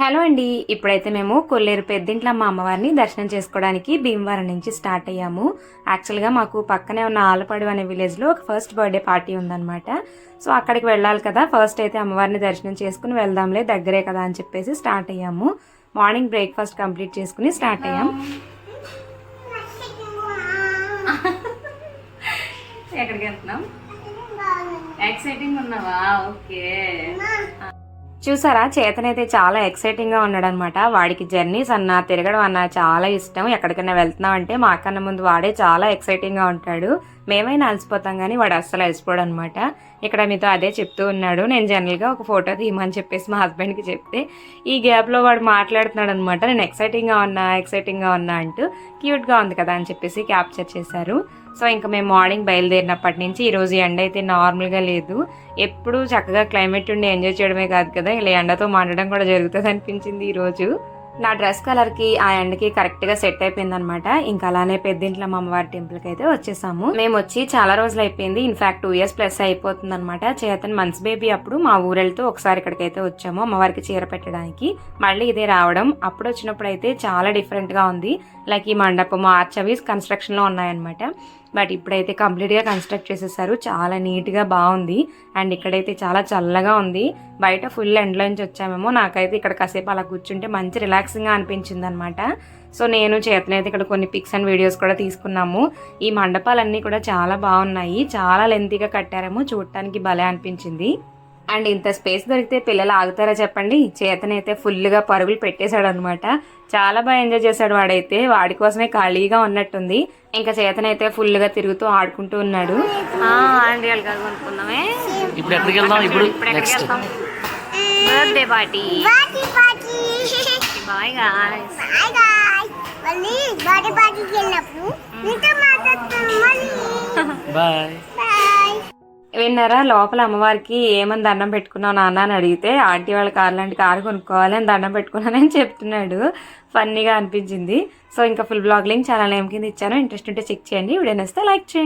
Hello అండి. ఇప్పుడైతే మేము కొల్లేరు పెద్దింట్లో మా అమ్మవారిని దర్శనం చేసుకోవడానికి భీమవరం నుంచి స్టార్ట్ అయ్యాము. యాక్చువల్గా మాకు పక్కనే ఉన్న ఆలపాడు అనే విలేజ్లో ఒక ఫస్ట్ బర్త్డే పార్టీ ఉందన్నమాట. సో అక్కడికి వెళ్ళాలి కదా. ఫస్ట్ అయితే అమ్మవారిని దర్శనం చేసుకుని వెళ్దాంలే దగ్గరే కదా అని చెప్పేసి స్టార్ట్ అయ్యాము. మార్నింగ్ బ్రేక్ఫాస్ట్ కంప్లీట్ చేసుకుని స్టార్ట్ అయ్యాం. ఎక్కడికి వెళ్తున్నాం? ఎక్సైటింగ్ ఉన్నావా? ఓకే చూసారా? చేతనైతే చాలా ఎక్సైటింగ్గా ఉన్నాడనమాట. వాడికి జర్నీస్ అన్న తిరగడం అన్న చాలా ఇష్టం. ఎక్కడికైనా వెళ్తున్నాం అంటే మాకన్నా ముందు వాడే చాలా ఎక్సైటింగ్గా ఉంటాడు. మేమైనా అలసిపోతాం కానీ వాడు అస్సలు అలసిపోడు అనమాట ఇక్కడ మీతో అదే చెప్తూ ఉన్నాడు. నేను జనరల్గా ఒక ఫోటో తీయమని చెప్పేసి మా హస్బెండ్కి చెప్తే ఈ గ్యాప్లో వాడు మాట్లాడుతున్నాడు అనమాట నేను ఎక్సైటింగ్గా ఉన్నా ఎక్సైటింగ్గా ఉన్నా అంటూ క్యూట్గా ఉంది కదా అని చెప్పేసి క్యాప్చర్ చేశారు. సో ఇంకా మేము మార్నింగ్ బయలుదేరినప్పటి నుంచి ఈరోజు ఎండ అయితే నార్మల్గా లేదు. ఎప్పుడూ చక్కగా క్లైమేట్ ఉండి ఎంజాయ్ చేయడమే కాదు కదా. ఇలా ఎండతో మాడడం కూడా జరుగుతుంది అనిపించింది ఈరోజు నా డ్రెస్ కలర్కి ఆ ఎండకి కరెక్ట్గా సెట్ అయిపోయింది అనమాట ఇంకా అలానే పెద్దింట్లో మా అమ్మవారి టెంపుల్కి అయితే వచ్చేసాము. మేము వచ్చి చాలా రోజులు అయిపోయింది ఇన్ఫాక్ట్ టూ ఇయర్స్ ప్లస్ అయిపోతుంది అనమాట చేతన్ మంత్స్ బేబీ అప్పుడు మా ఊరెళ్తూ ఒకసారి ఇక్కడికైతే వచ్చాము అమ్మవారికి చీర పెట్టడానికి. మళ్ళీ ఇదే రావడం. అప్పుడు వచ్చినప్పుడు అయితే చాలా డిఫరెంట్గా ఉంది. లైక్ ఈ మండపం ఆర్చ్ అవి కన్స్ట్రక్షన్లో ఉన్నాయన్నమాట బట్ ఇప్పుడైతే కంప్లీట్గా కన్స్ట్రక్ట్ చేసేసారు. చాలా నీట్గా బాగుంది అండ్ ఇక్కడైతే చాలా చల్లగా ఉంది. బయట ఫుల్ ఎండ్లో నుంచి వచ్చామేమో. నాకైతే ఇక్కడ కాసేపు అలా కూర్చుంటే మంచి రిలాక్సింగ్గా అనిపించింది అనమాట సో నేను చేతనైతే ఇక్కడ కొన్ని పిక్స్ అండ్ వీడియోస్ కూడా తీసుకున్నాము. ఈ మండపాలన్నీ కూడా చాలా బాగున్నాయి చాలా లెంతీగా కట్టారేమో. చూడటానికి భలే అనిపించింది. అండ్ ఇంత స్పేస్ దొరికితే పిల్లలు ఆగుతారా చెప్పండి? చేతనైతే ఫుల్గా పరుగులు పెట్టేశాడు అనమాట చాలా బాగా ఎంజాయ్ చేశాడు వాడైతే. వాడి కోసమే ఖాళీగా ఉన్నట్టుంది. ఇంకా చేతనైతే ఫుల్గా తిరుగుతూ ఆడుకుంటూ ఉన్నాడు. ఆండ్రియాలు కాదు కొనుక్కుందామే. ఇప్పుడు ఎక్కడికి వెళ్దాం? ఇప్పుడు next birthday party. Party party bye guys. Hi guys. మళ్ళీ బర్త్డే పార్టీకి వెళ్ళినప్పుడు మీతో మాట్లాడుతాను మళ్ళీ. Bye bye. విన్నారా? లోపల అమ్మవారికి ఏమని దండం పెట్టుకున్నావు నాన్న అని అడిగితే ఆంటీ వాళ్ళ కార్ లాంటి కారు కొనుక్కోవాలి అని దండం పెట్టుకున్నానని చెప్తున్నాడు. ఫన్నీగా అనిపించింది. సో ఇంకా ఫుల్ బ్లాగ్ లింక్ ఛానల్ ఏం కింద ఇచ్చాను. ఇంట్రెస్ట్ ఉంటే చెక్ చేయండి. వీడియో నచ్చితే లైక్ చేయండి.